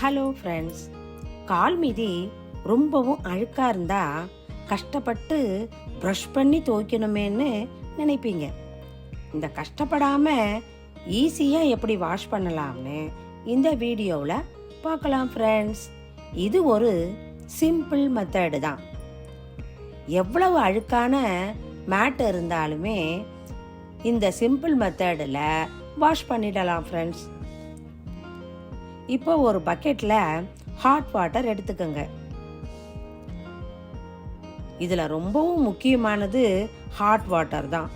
Hello friends call மீதி ரொம்பவும் அழுக்காக இருந்தால் கஷ்டப்பட்டு ப்ரஷ் பண்ணி துவைக்கணுமேன்னு நினைப்பீங்க. இந்த கஷ்டப்படாமல் ஈஸியாக எப்படி வாஷ் பண்ணலாம்னு இந்த வீடியோவில் பார்க்கலாம் ஃப்ரெண்ட்ஸ் இது ஒரு சிம்பிள் மெத்தடு தான். எவ்வளவு அழுக்கான மேட் இருந்தாலுமே இந்த சிம்பிள் மெத்தடில் வாஷ் பண்ணிடலாம் ஃப்ரெண்ட்ஸ் இப்போ ஒரு பக்கெட்டில் ஹாட் வாட்டர் எடுத்துக்கோங்க. இதில் ரொம்பவும் முக்கியமானது ஹாட் வாட்டர் தான்.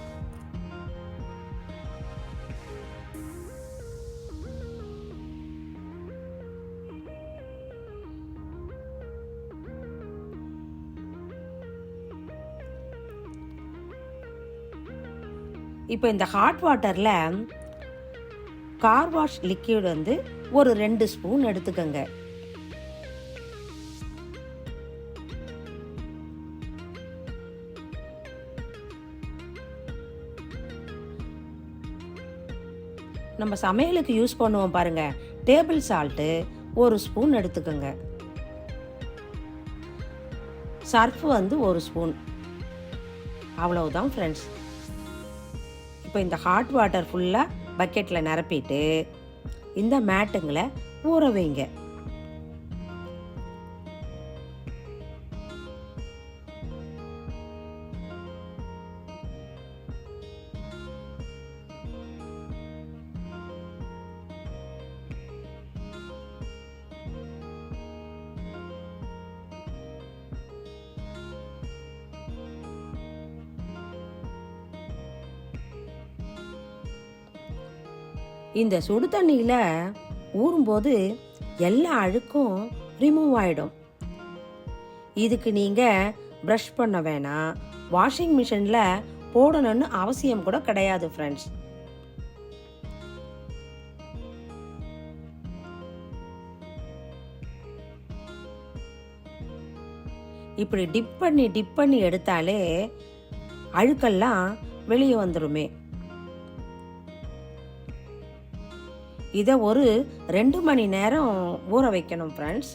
இப்போ இந்த ஹாட் வாட்டரில் கார் வாஷ் லிக்விட் வந்து ஒரு ரெண்டு ஸ்பூன் எடுத்துக்கோங்க. நம்ம சமையலுக்கு யூஸ் பண்ணுவோம் பாருங்க. டேபிள் சால்ட்டு ஒரு ஸ்பூன் எடுத்துக்கோங்க. சர்ஃப் வந்து ஒரு ஸ்பூன் அவ்வளவுதான் ஃப்ரெண்ட்ஸ் இப்போ இந்த ஹாட் வாட்டர் ஃபுல்லாக பக்கெட்டில் நிரப்பிட்டு இந்த மேட்டுங்களை ஊற வைங்க. இந்த சுடு தண்ணியில் ஊறும்போது எல்லா அழுக்கும் ரிமூவ் ஆகிடும் இதுக்கு நீங்கள் ப்ரஷ் பண்ண வேணாம். வாஷிங் மிஷினில் போடணும்னு அவசியம் கூட கிடையாது ஃப்ரெண்ட்ஸ் இப்படி டிப் பண்ணி டிப் பண்ணி எடுத்தாலே அழுக்கெல்லாம் வெளியே வந்துருமே. இதை ஒரு ரெண்டு மணி நேரம் ஊற வைக்கணும் ஃப்ரெண்ட்ஸ்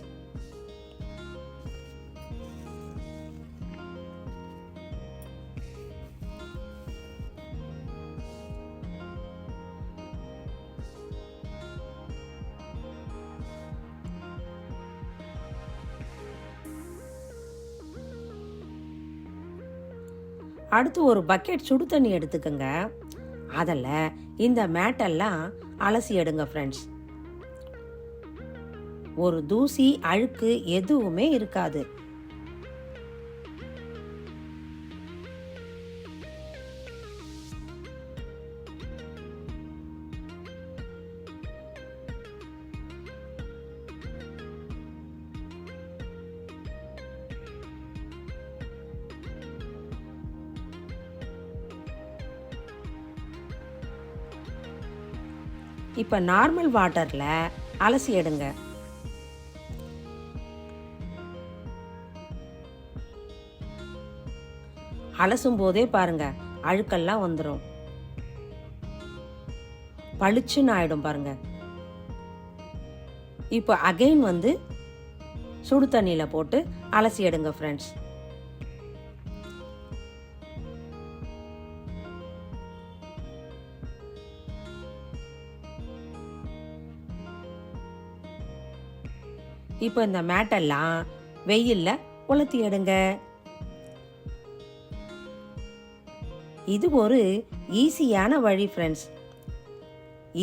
அடுத்து ஒரு பக்கெட் சுடு தண்ணி எடுத்துக்கோங்க. அதில் இந்த மேட்டெல்லாம் அலசி எடுங்க ஃப்ரெண்ட்ஸ் ஒரு தூசி அழுக்கு எதுவுமே இருக்காது. இப்போ நார்மல் வாட்டரில் அலசி எடுங்க. அலசும் போதே பாருங்க அழுக்கெல்லாம் வந்துடும் பளிச்சுன்னு ஆயிடும் பாருங்க. இப்போ அகைன் வந்து சுடு தண்ணியில் போட்டு அலசி எடுங்க ஃப்ரெண்ட்ஸ் இப்போ இந்த மேட்டெல்லாம் வெயில்ல உலர்த்தி எடுங்க. இது ஒரு ஈஸியான வழி ஃப்ரெண்ட்ஸ்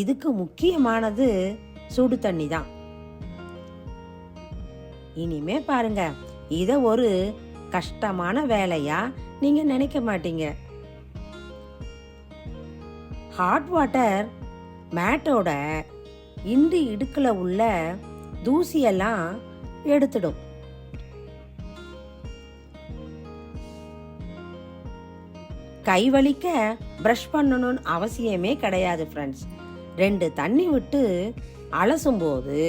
இதுக்கு முக்கியமானது சுடு தண்ணி தான். இனிமே பாருங்க இத ஒரு கஷ்டமான வேலையா நீங்க நினைக்க மாட்டீங்க. ஹாட் வாட்டர் மேட்டோட இண்டு இடுக்கில் உள்ள தூசியெல்லாம் எடுத்துடும். கை வலிக்க ப்ரஷ் பண்ணணும்னு அவசியமே கிடையாது ஃப்ரெண்ட்ஸ் ரெண்டு தண்ணி விட்டு அலசும் போது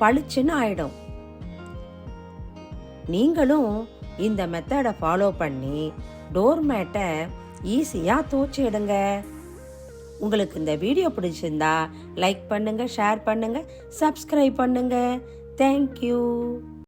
பளிச்சுன்னு ஆயிடும். நீங்களும் இந்த மெத்தடை ஃபாலோ பண்ணி டோர் மேட்டை ஈஸியாக துவச்சி உங்களுக்கு இந்த வீடியோ பிடிச்சிருந்தா லைக் பண்ணுங்கள் ஷேர் பண்ணுங்கள் சப்ஸ்கிரைப் பண்ணுங்கள் தேங்க்யூ